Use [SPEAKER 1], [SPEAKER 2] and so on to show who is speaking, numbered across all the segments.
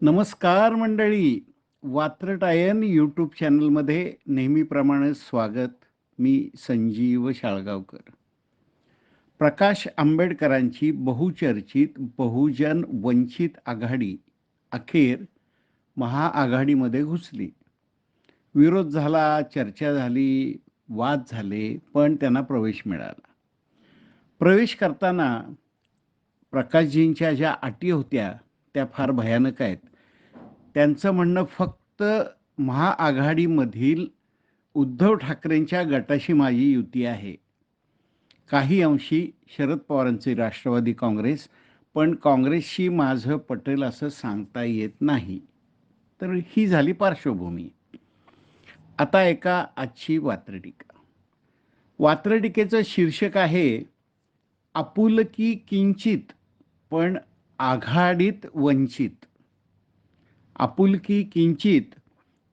[SPEAKER 1] नमस्कार मंडळी. वात्रटायन यूट्यूब चॅनलमध्ये नेहमीप्रमाणे स्वागत. मी संजीव शाळगावकर. प्रकाश आंबेडकरांची बहुचर्चित बहुजन वंचित आघाडी अखेर महाआघाडीमध्ये घुसली. विरोध झाला चर्चा झाली वाद झाले पण त्यांना प्रवेश मिळाला. प्रवेश करताना प्रकाशजींच्या ज्या अटी होत्या त्या फार भयानक आहेत. त्यांचं म्हणणं फक्त महाआघाडीमधील उद्धव ठाकरेंच्या गटाशी माझी युती आहे. काही अंशी शरद पवारांचे राष्ट्रवादी काँग्रेस पण काँग्रेसशी माझं पटेल असं सांगता येत नाही. तर ही झाली पार्श्वभूमी. आता एका आजची वात्रटिका. वात्रटिकेचं शीर्षक आहे आपुलकी किंचित पण आघाडीत वंचित. आपुलकी किंचित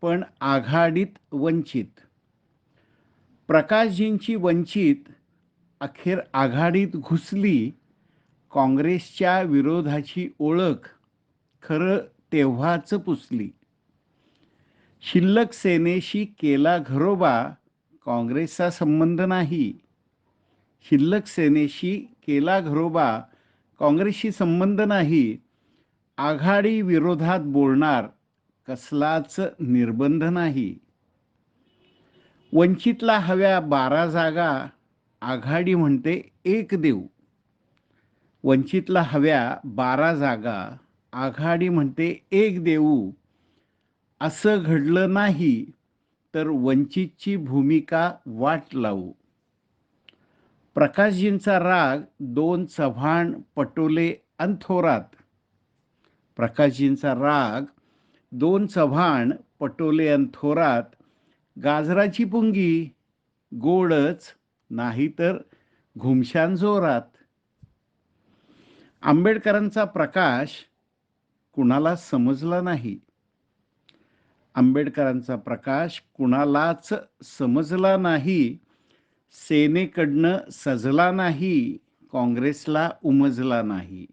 [SPEAKER 1] पण आघाडीत वंचित. प्रकाशजींची वंचित अखेर आघाडीत घुसली काँग्रेसच्या विरोधाची ओळख खरं तेव्हाच पुसली. शिल्लक सेनेशी केला घरोबा काँग्रेसचा संबंध नाही. शिल्लक सेनेशी केला घरोबा काँग्रेसशी संबंध नाही आघाडी विरोधात बोलणार कसलाच निर्बंध नाही. वंचितला हव्या बारा जागा आघाडी म्हणते एक देऊ. वंचितला हव्या बारा जागा आघाडी म्हणते एक देऊ. असं घडलं नाही तर वंचितची भूमिका वाट लावू. प्रकाशजींचा राग दोन चव्हाण पटोले अंथोरात प्रकाशजींचा राग दोन चव्हाण पटोले अंथोरात गाजराची पुंगी गोडच नाही तर घुमशान जोरात. आंबेडकरांचा प्रकाश कुणाला समजला नाही. आंबेडकरांचा प्रकाश कुणालाच समजला नाही. सेनेकडनं सजला नाही काँग्रेसला उमजला नाही.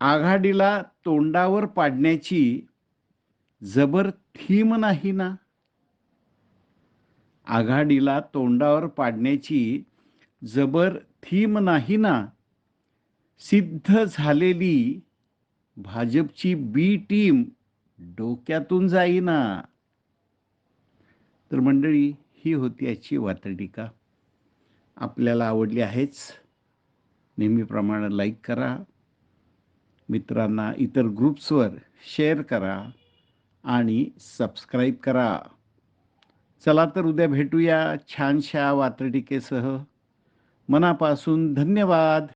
[SPEAKER 1] आघाडीला तोंडावर पाडण्याची जबर थीम नाही ना? आघाडीला तोंडावर पाडण्याची जबर थीम नाही ना? सिद्ध झालेली भाजपची बी टीम डोक्यातून जाईना. तर मंडळी ही होती याची वातडिका आपल्याला आवडली आहेच. नेहमीप्रमाणे लाईक करा. मित्रांना इतर ग्रुप्सवर शेअर करा आणि सबस्क्राईब करा. चला तर उद्या भेटूया छानशा वात्रटिकेसह. मनापासून धन्यवाद.